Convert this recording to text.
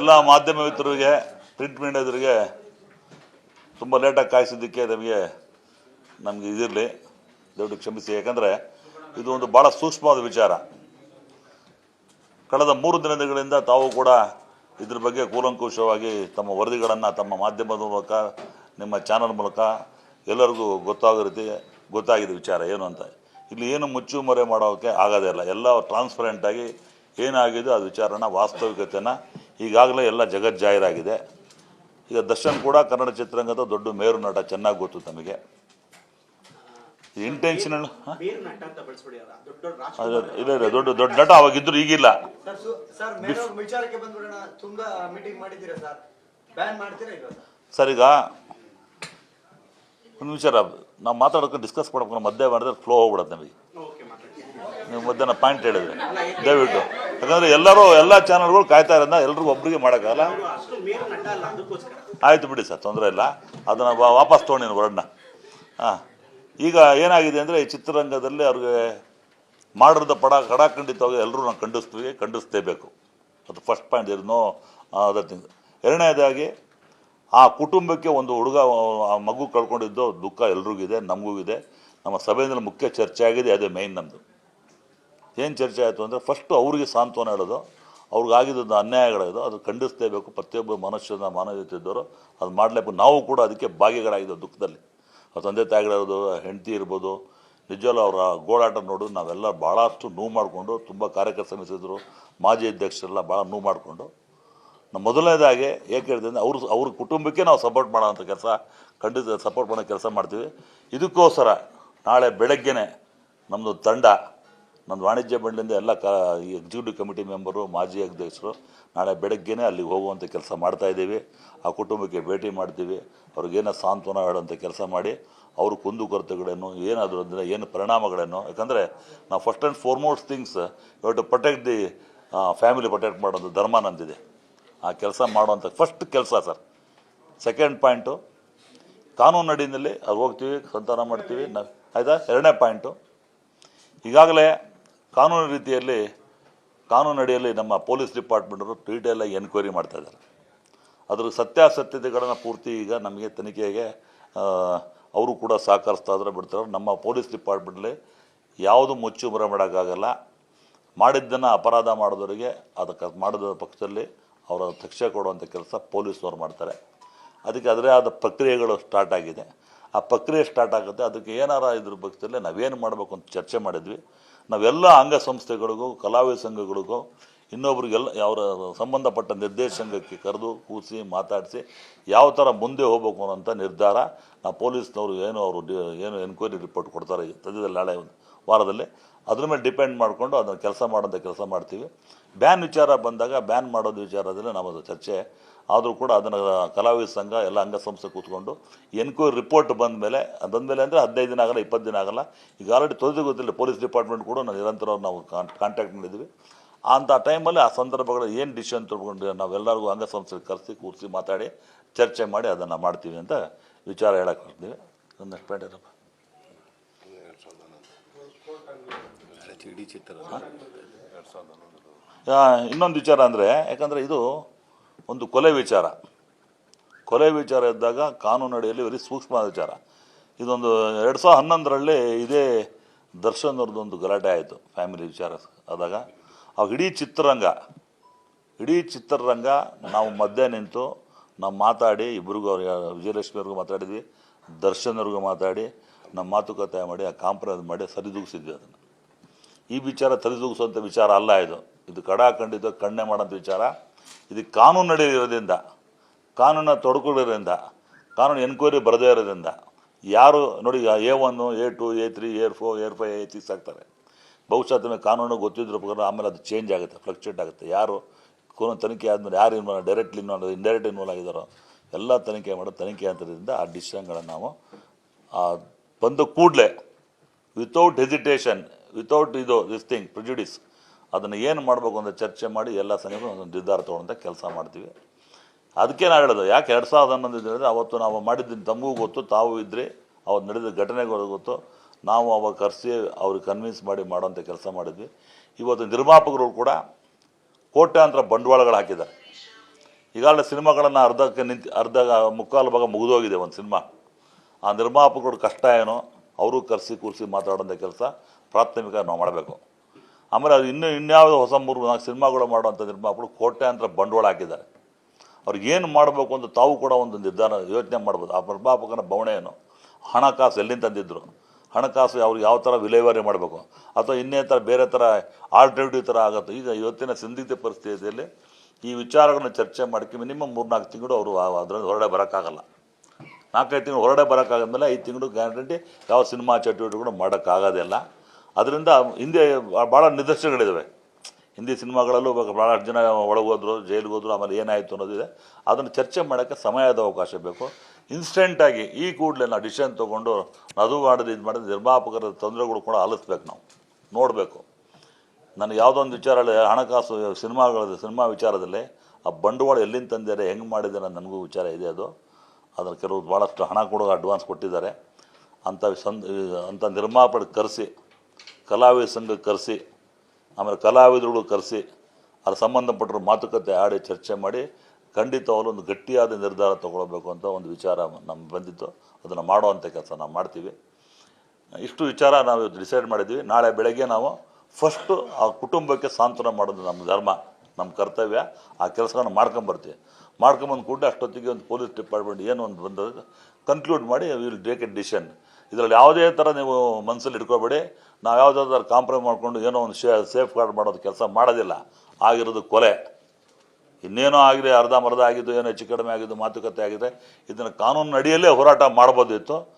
ಎಲ್ಲ ಮಾಧ್ಯಮ ಮಿತ್ರರಿಗೆ ಪ್ರಿಂಟ್ ಮೀಡಿಯಾದವರಿಗೆ ತುಂಬ ಲೇಟಾಗಿ ಕಾಯಿಸಿದ್ದಕ್ಕೆ ನಮಗೆ ನಮಗೆ ಇದಿರಲಿ. ದಯವಿಟ್ಟು ಕ್ಷಮಿಸಿ. ಯಾಕಂದರೆ ಇದು ಒಂದು ಭಾಳ ಸೂಕ್ಷ್ಮವಾದ ವಿಚಾರ. ಕಳೆದ ಮೂರು ದಿನಗಳಿಂದ ತಾವು ಕೂಡ ಇದ್ರ ಬಗ್ಗೆ ಕೂಲಂಕುಷವಾಗಿ ತಮ್ಮ ವರದಿಗಳನ್ನು ತಮ್ಮ ಮಾಧ್ಯಮದ ಮೂಲಕ, ನಿಮ್ಮ ಚಾನಲ್ ಮೂಲಕ ಎಲ್ಲರಿಗೂ ಗೊತ್ತಾಗೋ ರೀತಿ ಗೊತ್ತಾಗಿದೆ ವಿಚಾರ. ಏನು ಅಂತ. ಇಲ್ಲಿ ಏನು ಮುಚ್ಚು ಮರೆ ಮಾಡೋಕ್ಕೆ ಆಗೋದೇ ಇಲ್ಲ. ಎಲ್ಲ ಟ್ರಾನ್ಸ್ಪರೆಂಟಾಗಿ ಏನಾಗಿದೆ ಅದು ವಿಚಾರನ ವಾಸ್ತವಿಕತೆನ ಈಗಾಗಲೇ ಎಲ್ಲ ಜಗತ್ ಜಾಹೀರಾಗಿದೆ. ಈಗ ದರ್ಶನ್ ಕೂಡ ಕನ್ನಡ ಚಿತ್ರರಂಗದ ದೊಡ್ಡ ಮೇರು ನಟ ಚೆನ್ನಾಗಿ ಗೊತ್ತು ತಮಗೆ. ಇಂಟೆನ್ಷನಲ್ ಇಲ್ಲ ಇಲ್ಲ ದೊಡ್ಡ ದೊಡ್ಡ ನಟ ಅವಾಗಿದ್ರು ಈಗಿಲ್ಲ. ಸರ್ ಈಗ ಒಂದು ವಿಚಾರ ನಾವು ಮಾತಾಡೋಕೆ ಡಿಸ್ಕಸ್ ಮಾಡ್ಬೇಕು ಮಧ್ಯೆ ಮಾಡಿದ್ರೆ ಫ್ಲೋ ಹೋಗ್ಬಿಡುತ್ತೆ ನಮಗೆ. ನೀವು ಮಧ್ಯಾಹ್ನ ಪಾಯಿಂಟ್ ಹೇಳಿದ್ರೆ. ದಯವಿಟ್ಟು. ಯಾಕಂದರೆ ಎಲ್ಲರೂ ಎಲ್ಲ ಚಾನಲ್ಗಳು ಕಾಯ್ತಾ ಇರೋದ ಎಲ್ರಿಗೂ ಒಬ್ರಿಗೆ ಮಾಡೋಕ್ಕಲ್ಲ ಆಯ್ತು ಬಿಡಿ ಸರ್, ತೊಂದರೆ ಇಲ್ಲ. ಅದನ್ನು ವಾಪಸ್ ನೀನು ವರ್ಡ್ನ ಹಾಂ. ಈಗ ಏನಾಗಿದೆ ಅಂದರೆ ಈ ಚಿತ್ರರಂಗದಲ್ಲಿ ಅವ್ರಿಗೆ ಮಾಡಿರೋದ ಪಡ ಕಡಾಖಂಡಿತವಾಗಿ ಎಲ್ಲರೂ ನಾವು ಖಂಡಿಸ್ತೀವಿ, ಖಂಡಿಸ್ತೇಬೇಕು. ಅದು ಫಸ್ಟ್ ಪಾಯಿಂಟ್ ಇರ್ ನೋ ಅದರ್ ಥಿಂಗ್ ಎರಡನೇದಾಗಿ, ಆ ಕುಟುಂಬಕ್ಕೆ ಒಂದು ಹುಡುಗ, ಆ ಮಗು ಕಳ್ಕೊಂಡಿದ್ದು ದುಃಖ ಎಲ್ರಿಗೂ ಇದೆ, ನಮಗೂ ಇದೆ. ನಮ್ಮ ಸಭೆಯಲ್ಲಿ ಮುಖ್ಯ ಚರ್ಚೆ ಆಗಿದೆ ಅದೇ ಮೈನ್ ನಮ್ಮದು ಏನು ಚರ್ಚೆ ಆಯಿತು ಅಂದರೆ ಫಸ್ಟು ಅವರಿಗೆ ಸಾಂತ್ವನ ಹೇಳೋದು ಅವ್ರಿಗಾಗಿದ್ದು ಅನ್ಯಾಯಗಳಾಗಿದ್ದು ಅದು ಖಂಡಿಸಲೇಬೇಕು, ಪ್ರತಿಯೊಬ್ಬ ಮನುಷ್ಯನ ಮಾನವೀಯತೆ ಇದ್ದವರು ಅದು ಮಾಡಲೇಬೇಕು ನಾವು ಕೂಡ ಅದಕ್ಕೆ ಭಾಗಿಗಳಾಗಿದ್ದೆವು ದುಃಖದಲ್ಲಿ. ಅವ್ರ ತಂದೆ ತಾಯಿಗಳಿರೋದು ಹೆಂಡತಿ ಇರ್ಬೋದು ನಿಜವಲ್ಲ ಅವರ ಗೋಳಾಟ ನೋಡು ನಾವೆಲ್ಲ ಭಾಳಷ್ಟು ನೋವು ಮಾಡಿಕೊಂಡು ತುಂಬ ಕಾರ್ಯಕರ್ತ ಸಮಿತಿದ್ರು ಮಾಜಿ ಅಧ್ಯಕ್ಷರೆಲ್ಲ ಭಾಳ ನೋವು ಮಾಡಿಕೊಂಡು. ನಮ್ಮ ಮೊದಲನೇದಾಗಿ ಏಕೆ ಹೇಳಿದೆ ಅವ್ರ ಅವ್ರ ಕುಟುಂಬಕ್ಕೆ ನಾವು ಸಪೋರ್ಟ್ ಮಾಡೋಂಥ ಕೆಲಸ, ಖಂಡಿತ ಸಪೋರ್ಟ್ ಮಾಡೋ ಕೆಲಸ ಮಾಡ್ತೀವಿ. ಇದಕ್ಕೋಸ್ಕರ ನಾಳೆ ಬೆಳಗ್ಗೆನೇ ನಮ್ಮದು ತಂಡ ನಮ್ಮದು ವಾಣಿಜ್ಯ ಮಂಡಳಿಯಿಂದ ಎಲ್ಲ ಕ ಎಕ್ಸಿಕ್ಯೂಟಿವ್ ಕಮಿಟಿ ಮೆಂಬರು ಮಾಜಿ ಅಧ್ಯಕ್ಷರು ನಾಳೆ ಬೆಳಗ್ಗೆನೇ ಅಲ್ಲಿಗೆ ಹೋಗುವಂಥ ಕೆಲಸ ಮಾಡ್ತಾ ಇದ್ದೀವಿ. ಆ ಕುಟುಂಬಕ್ಕೆ ಭೇಟಿ ಮಾಡ್ತೀವಿ. ಅವ್ರಿಗೇನೋ ಸಾಂತ್ವನ ಹೇಳುವಂಥ ಕೆಲಸ ಮಾಡಿ ಅವ್ರ ಕುಂದುಕೊರತೆಗಳೇನು ಏನಾದರೂ ಅಂದರೆ ಏನು ಪರಿಣಾಮಗಳೇನು? ಯಾಕಂದರೆ ನಾವು first and foremost things you to protect the family protect ಮಾಡೋದು ಧರ್ಮ ನಂದಿದೆ. ಆ ಕೆಲಸ ಮಾಡುವಂಥ ಫಸ್ಟ್ ಕೆಲಸ ಸರ್ ಸೆಕೆಂಡ್ ಪಾಯಿಂಟು ಕಾನೂನು ಅಡಿನಲ್ಲಿ ಅದು ಹೋಗ್ತೀವಿ, ಸಂತಾನ ಮಾಡ್ತೀವಿ. ನಾವು ಆಯಿತಾ? ಎರಡನೇ ಪಾಯಿಂಟು ಈಗಾಗಲೇ ಕಾನೂನು ರೀತಿಯಲ್ಲಿ, ಕಾನೂನು ಅಡಿಯಲ್ಲಿ ನಮ್ಮ ಪೊಲೀಸ್ ಡಿಪಾರ್ಟ್ಮೆಂಟರು ಐ ಎನ್ಕ್ವೈರಿ ಮಾಡ್ತಾ ಇದ್ದಾರೆ. ಅದರ ಸತ್ಯಾಸತ್ಯತೆಗಳನ್ನು ಪೂರ್ತಿ ಈಗ ನಮಗೆ ತನಿಖೆಗೆ ಅವರು ಕೂಡ ಸಹಕರಿಸ್ತಾ ಇದ್ರೆ ಬಿಡ್ತಾರೆ. ನಮ್ಮ ಪೊಲೀಸ್ ಡಿಪಾರ್ಟ್ಮೆಂಟಲ್ಲಿ ಯಾವುದು ಮುಚ್ಚು ಮರೆ ಮಾಡೋಕ್ಕಾಗಲ್ಲ. ಮಾಡಿದ್ದನ್ನು ಅಪರಾಧ ಮಾಡಿದವರಿಗೆ ಅದಕ್ಕೆ ಮಾಡಿದ ಪಕ್ಷದಲ್ಲಿ ಅವರ ಶಿಕ್ಷೆ ಕೊಡುವಂಥ ಕೆಲಸ ಪೊಲೀಸ್ನವ್ರು ಮಾಡ್ತಾರೆ. ಅದಕ್ಕೆ ಅದರೇ ಆದ ಪ್ರಕ್ರಿಯೆಗಳು ಸ್ಟಾರ್ಟ್ ಆಗಿದೆ. ಆ ಪ್ರಕ್ರಿಯೆ ಸ್ಟಾರ್ಟ್ ಆಗುತ್ತೆ. ಅದಕ್ಕೆ ಏನಾರ ಇದ್ರ ಪಕ್ಷದಲ್ಲಿ ನಾವೇನು ಮಾಡಬೇಕು ಅಂತ ಚರ್ಚೆ ಮಾಡಿದ್ವಿ. ನಾವೆಲ್ಲ ಅಂಗಸಂಸ್ಥೆಗಳಿಗೂ, ಕಲಾವಿದ ಸಂಘಗಳಿಗೂ, ಇನ್ನೊಬ್ರಿಗೆಲ್ಲ ಅವರ ಸಂಬಂಧಪಟ್ಟ ನಿರ್ದೇಶನಕ್ಕೆ ಕರೆದು ಕೂಸಿ ಮಾತಾಡಿಸಿ ಯಾವ ಥರ ಮುಂದೆ ಹೋಗ್ಬೇಕು ಅನ್ನೋಂಥ ನಿರ್ಧಾರ ನಾವು ಪೊಲೀಸ್ನವರು ಏನು ಅವರು ಏನು ಎನ್ಕ್ವೈರಿ ರಿಪೋರ್ಟ್ ಕೊಡ್ತಾರೆ ಸದ್ಯದಲ್ಲಿ ನಾಳೆ ಒಂದು ವಾರದಲ್ಲಿ. ಅದ್ರ ಮೇಲೆ ಡಿಪೆಂಡ್ ಮಾಡಿಕೊಂಡು ಅದನ್ನು ಕೆಲಸ ಮಾಡೋಂಥ ಕೆಲಸ ಮಾಡ್ತೀವಿ. ಬ್ಯಾನ್ ವಿಚಾರ ಬಂದಾಗ ಬ್ಯಾನ್ ಮಾಡೋದು ವಿಚಾರದಲ್ಲಿ ನಮ್ಮದು ಚರ್ಚೆ ಆದರೂ ಕೂಡ ಅದನ್ನು ಕಲಾವಿದ ಸಂಘ ಎಲ್ಲ ಅಂಗಸಂಸ್ಥೆ ಕೂತ್ಕೊಂಡು ಎನ್ಕ್ವೈರಿ ರಿಪೋರ್ಟ್ ಬಂದ ಮೇಲೆ ಬಂದ ಮೇಲೆ ಅಂದರೆ ಹದಿನೈದು ದಿನ ಆಗಲ್ಲ ಇಪ್ಪತ್ತು ದಿನ ಆಗಲ್ಲ. ಈಗ ಆಲ್ರೆಡಿ ತೊಂದರೆ ಗೊತ್ತಿಲ್ಲ ಪೊಲೀಸ್ ಡಿಪಾರ್ಟ್ಮೆಂಟ್ ಕೂಡ ನಾವು ನಿರಂತರ ನಾವು ಕಾಂಟ್ಯಾಕ್ಟ್ ಮಾಡಿದ್ವಿ. ಅಂಥ ಟೈಮಲ್ಲಿ ಆ ಸಂದರ್ಭಗಳು ಏನು ಡಿಸಿಷನ್ ತೊಗೊಂಡು ನಾವೆಲ್ಲರಿಗೂ ಅಂಗಸಂಸ್ಥೆ ಕರೆಸಿ ಕೂರಿಸಿ ಮಾತಾಡಿ ಚರ್ಚೆ ಮಾಡಿ ಅದನ್ನು ಮಾಡ್ತೀವಿ ಅಂತ ವಿಚಾರ ಹೇಳಕ್ಕೆ ಬರ್ತೀವಿ ಒಂದಷ್ಟು ಆ, ಇನ್ನೊಂದು ವಿಚಾರ ಅಂದರೆ ಯಾಕಂದರೆ ಇದು ಒಂದು ಕೊಲೆ ವಿಚಾರ. ಕೊಲೆ ವಿಚಾರ ಇದ್ದಾಗ ಕಾನೂನು ಅಡಿಯಲ್ಲಿ ವೆರಿ ಸೂಕ್ಷ್ಮ ವಿಚಾರ. ಇದೊಂದು ಎರಡು ಸಾವಿರದ ಹನ್ನೊಂದರಲ್ಲಿ ಇದೇ ದರ್ಶನ್ ಅವ್ರದ್ದೊಂದು ಗಲಾಟೆ ಆಯಿತು, ಫ್ಯಾಮಿಲಿ ವಿಚಾರ ಆದಾಗ. ಆ ಇಡೀ ಚಿತ್ರರಂಗ ಇಡೀ ಚಿತ್ರರಂಗ ನಾವು ಮಧ್ಯೆ ನಿಂತು ನಾವು ಮಾತಾಡಿ ಇಬ್ಬರಿಗೂ ಅವ್ರಿಗೆ ವಿಜಯಲಕ್ಷ್ಮಿಯವ್ರಿಗೂ ಮಾತಾಡಿದ್ವಿ ದರ್ಶನ್ ಅವ್ರಿಗೂ ಮಾತಾಡಿ, ನಮ್ಮ ಮಾತುಕತೆ ಮಾಡಿ, ಆ ಕಾಂಪ್ರಮೈಸ್ ಮಾಡಿ ಸರಿದೂಗಿಸಿದ್ವಿ ಅದನ್ನು. ಈ ವಿಚಾರ ಸರಿದೂಗಿಸುವಂಥ ವಿಚಾರ ಅಲ್ಲ ಇದು. ಇದು ಕಡಾಖಂಡಿತ ಕಣ್ಣೆ ಮಾಡೋಂಥ ವಿಚಾರ. ಇದು ಕಾನೂನು ನಡೆಯೋದ್ರಿಂದ ಕಾನೂನ ತೊಡಕೊಳ್ಳೋದ್ರಿಂದ, ಕಾನೂನು ಎನ್ಕ್ವೈರಿ ಬರದೇ ಇರೋದ್ರಿಂದ ಯಾರು ನೋಡಿ A one A two A three A four A five A six ಆಗ್ತಾರೆ. ಬಹುಶಃ ತಮಗೆ ಕಾನೂನು ಗೊತ್ತಿದ್ರು ಪ್ರಕಾರ ಆಮೇಲೆ ಅದು ಚೇಂಜ್ ಆಗುತ್ತೆ ಫ್ಲಕ್ಚುಯೇಟ್ ಆಗುತ್ತೆ. ಯಾರು ಕೋನ ತನಿಖೆ ಆದಮೇಲೆ ಯಾರು involve directly involve indirect involve ಆಗಿದ್ದಾರೋ ಎಲ್ಲ ತನಿಖೆ ಮಾಡೋ ತನಿಖೆ ಅಂತದ್ರಿಂದ ಆ ಡಿಸಿಷನ್ಗಳನ್ನು ನಾವು ಬಂದ ಕೂಡಲೇ ವಿತೌಟ್ ಹೆಸಿಟೇಷನ್ ವಿತೌಟ್ ಇದು ದಿಸ್ ಥಿಂಗ್ ಪ್ರಿಜುಡಿಸ್ ಅದನ್ನು ಏನು ಮಾಡಬೇಕು ಅಂತ ಚರ್ಚೆ ಮಾಡಿ ಎಲ್ಲ ಸಂಘಗಳು ಒಂದು ನಿರ್ಧಾರ ತೊಗೊಂಡಂತ ಕೆಲಸ ಮಾಡ್ತೀವಿ. ಅದಕ್ಕೆ ನಾನು ಹೇಳೋದು, ಯಾಕೆ ಎರಡು ಸಾವಿರದ ಹನ್ನೊಂದು ಹೇಳಿದ್ರೆ ಅವತ್ತು ನಾವು ಮಾಡಿದ್ದೀನಿ ತಮಗೂ ಗೊತ್ತು, ತಾವು ಇದ್ದರೆ ಅವತ್ತು ನಡೆದ ಘಟನೆಗಳು ಗೊತ್ತು. ನಾವು ಅವಾಗ ಕರೆಸಿ ಅವ್ರಿಗೆ ಕನ್ವಿನ್ಸ್ ಮಾಡಿ ಮಾಡೋಂಥ ಕೆಲಸ ಮಾಡಿದ್ವಿ. ಇವತ್ತು ನಿರ್ಮಾಪಕರು ಕೂಡ ಕೋಟ್ಯಾಂತರ ಬಂಡವಾಳಗಳು ಹಾಕಿದ್ದಾರೆ. ಈಗಾಗಲೇ ಸಿನಿಮಾಗಳನ್ನು ಅರ್ಧಕ್ಕೆ ನಿಂತು, ಅರ್ಧ ಮುಕ್ಕಾಲು ಭಾಗ ಮುಗಿದೋಗಿದೆ ಒಂದು ಸಿನಿಮಾ. ಆ ನಿರ್ಮಾಪಕರು ಕಷ್ಟ ಏನೋ, ಅವರು ಕರೆಸಿ ಕೂರಿಸಿ ಮಾತಾಡೋಂಥ ಕೆಲಸ ಪ್ರಾಥಮಿಕ ನಾವು ಮಾಡಬೇಕು. ಆಮೇಲೆ ಅದು ಇನ್ನೂ ಇನ್ಯಾವುದೋ ಹೊಸ ಮೂರು ನಾಲ್ಕು ಸಿನಿಮಾಗಳು ಮಾಡುವಂಥ ನಿರ್ಮಾಪಕರು ಕೋಟ್ಯಾಂತರ ಬಂಡವಾಳ ಹಾಕಿದ್ದಾರೆ. ಅವ್ರಿಗೆ ಏನು ಮಾಡಬೇಕು ಅಂತ ತಾವು ಕೂಡ ಒಂದು ನಿರ್ಧಾರ, ಯೋಚನೆ ಮಾಡ್ಬೋದು. ಆ ನಿರ್ಮಾಪಕನ ಬವಣೆ ಏನು? ಹಣಕಾಸು ಎಲ್ಲಿಂದ ತಂದಿದ್ರು? ಹಣಕಾಸು ಅವ್ರಿಗೆ ಯಾವ ಥರ ವಿಲೇವಾರಿ ಮಾಡಬೇಕು? ಅಥವಾ ಇನ್ನೇ ಥರ ಬೇರೆ ಥರ ಆಲ್ಟರ್ನೇಟಿವ್ ಥರ ಆಗುತ್ತೆ? ಈಗ ಇವತ್ತಿನ ಸಂದಿಗ್ಧ ಪರಿಸ್ಥಿತಿಯಲ್ಲಿ ಈ ವಿಚಾರಗಳನ್ನ ಚರ್ಚೆ ಮಾಡೋಕ್ಕೆ ಮಿನಿಮಮ್ ಮೂರು ನಾಲ್ಕು ತಿಂಗಳು ಅವರು ಅದರಿಂದ ಹೊರಡೆ ಬರೋಕ್ಕಾಗಲ್ಲ. ನಾಲ್ಕೈದು ತಿಂಗಳು ಹೊರಗಡೆ ಬರೋಕ್ಕಾಗದ್ಮೇಲೆ ಐದು ತಿಂಗಳು ಗ್ಯಾರಂಟಿ ಯಾವ ಸಿನಿಮಾ ಚಟುವಟಿಕೆಗಳು ಮಾಡೋಕ್ಕಾಗೋದಿಲ್ಲ ಅದರಿಂದ ಹಿಂದೆ ಭಾಳ ನಿದರ್ಶನಗಳಿದ್ದಾವೆ ಹಿಂದಿ ಸಿನಿಮಾಗಳಲ್ಲೂ ಭಾಳ ಜನ ಒಳಗೋದ್ರು ಜೈಲಿಗೆ ಹೋದ್ರು, ಆಮೇಲೆ ಏನಾಯಿತು ಅನ್ನೋದಿದೆ ಅದನ್ನು ಚರ್ಚೆ ಮಾಡೋಕ್ಕೆ ಸಮಯದ ಅವಕಾಶ ಬೇಕು. ಇನ್ಸ್ಟೆಂಟಾಗಿ ಈ ಕೂಡಲೇ ನಾವು ಡಿಸಿಷನ್ ತೊಗೊಂಡು ಅದು ಮಾಡೋದು ಇದು ಮಾಡಿದ್ರೆ ನಿರ್ಮಾಪಕರ ತೊಂದರೆಗಳು ಕೂಡ ಆಲಿಸ್ಬೇಕು ನಾವು. ನೋಡಬೇಕು. ನನಗೆ ಯಾವುದೋ ಒಂದು ವಿಚಾರ ಹಣಕಾಸು ಸಿನಿಮಾಗಳ ಸಿನಿಮಾ ವಿಚಾರದಲ್ಲಿ ಆ ಬಂಡವಾಳ ಎಲ್ಲಿಂದ ತಂದಿದ್ದಾರೆ, ಹೆಂಗೆ ಮಾಡಿದ್ದಾರೆ ನನಗೂ ವಿಚಾರ ಇದೆ ಅದು. ಅದನ್ನು ಕೆಲವು ಭಾಳಷ್ಟು ಹಣ ಕೂಡ ಅಡ್ವಾನ್ಸ್ ಕೊಟ್ಟಿದ್ದಾರೆ. ಅಂಥ ಸಂದ್ ಅಂಥ ನಿರ್ಮಾಪಕ ಕರೆಸಿ ಕಲಾವಿದ ಸಂಘ ಕರೆಸಿ, ಆಮೇಲೆ ಕಲಾವಿದರುಗಳು ಕರೆಸಿ, ಅದ್ರ ಸಂಬಂಧಪಟ್ಟರು ಮಾತುಕತೆ ಆಡಿ, ಚರ್ಚೆ ಮಾಡಿ, ಖಂಡಿತ ಒಂದು ಗಟ್ಟಿಯಾದ ನಿರ್ಧಾರ ತಗೊಳ್ಬೇಕು ಅಂತ ಒಂದು ವಿಚಾರ ನಮ್ಗೆ ಬಂದಿತ್ತು. ಅದನ್ನು ಮಾಡುವಂಥ ಕೆಲಸ ನಾವು ಮಾಡ್ತೀವಿ. ಇಷ್ಟು ವಿಚಾರ ನಾವು ಡಿಸೈಡ್ ಮಾಡಿದ್ವಿ. ನಾಳೆ ಬೆಳಗ್ಗೆ ನಾವು ಫಸ್ಟು ಆ ಕುಟುಂಬಕ್ಕೆ ಸಾಂತ್ವನ ಮಾಡೋದು ನಮ್ಮ ಧರ್ಮ, ನಮ್ಮ ಕರ್ತವ್ಯ. ಆ ಕೆಲಸಗಳನ್ನ ಮಾಡ್ಕೊಂಬರ್ತೀವಿ ಮಾಡ್ಕೊಂಬಂದು ಕೂಡ ಅಷ್ಟೊತ್ತಿಗೆ ಒಂದು ಪೊಲೀಸ್ ಡಿಪಾರ್ಟ್ಮೆಂಟ್ ಏನು ಒಂದು ಬಂದ ಕನ್ಕ್ಲೂಡ್ ಮಾಡಿ ವಿಲ್ ಟೇಕ್ ಎ ಡಿಸಿಷನ್ ಇದರಲ್ಲಿ ಯಾವುದೇ ಥರ ನೀವು ಮನಸ್ಸಲ್ಲಿ ಇಟ್ಕೋಬೇಡಿ. ನಾವು ಯಾವುದಾದ್ರು ಕಾಂಪ್ರಮೈಸ್ ಮಾಡಿಕೊಂಡು ಏನೋ ಒಂದು ಶೇ ಸೇಫ್ ಗಾರ್ಡ್ ಮಾಡೋದು ಕೆಲಸ ಮಾಡೋದಿಲ್ಲ. ಆಗಿರೋದು ಕೊಲೆ. ಇನ್ನೇನೋ ಆಗಿದೆ, ಅರ್ಧ ಮರ್ಧ ಆಗಿದ್ದು, ಏನೋ ಹೆಚ್ಚು ಕಡಿಮೆ ಆಗಿದ್ದು, ಮಾತುಕತೆ ಆಗಿದೆ. ಇದನ್ನು ಕಾನೂನು ಅಡಿಯಲ್ಲೇ ಹೋರಾಟ ಮಾಡ್ಬೋದಿತ್ತು.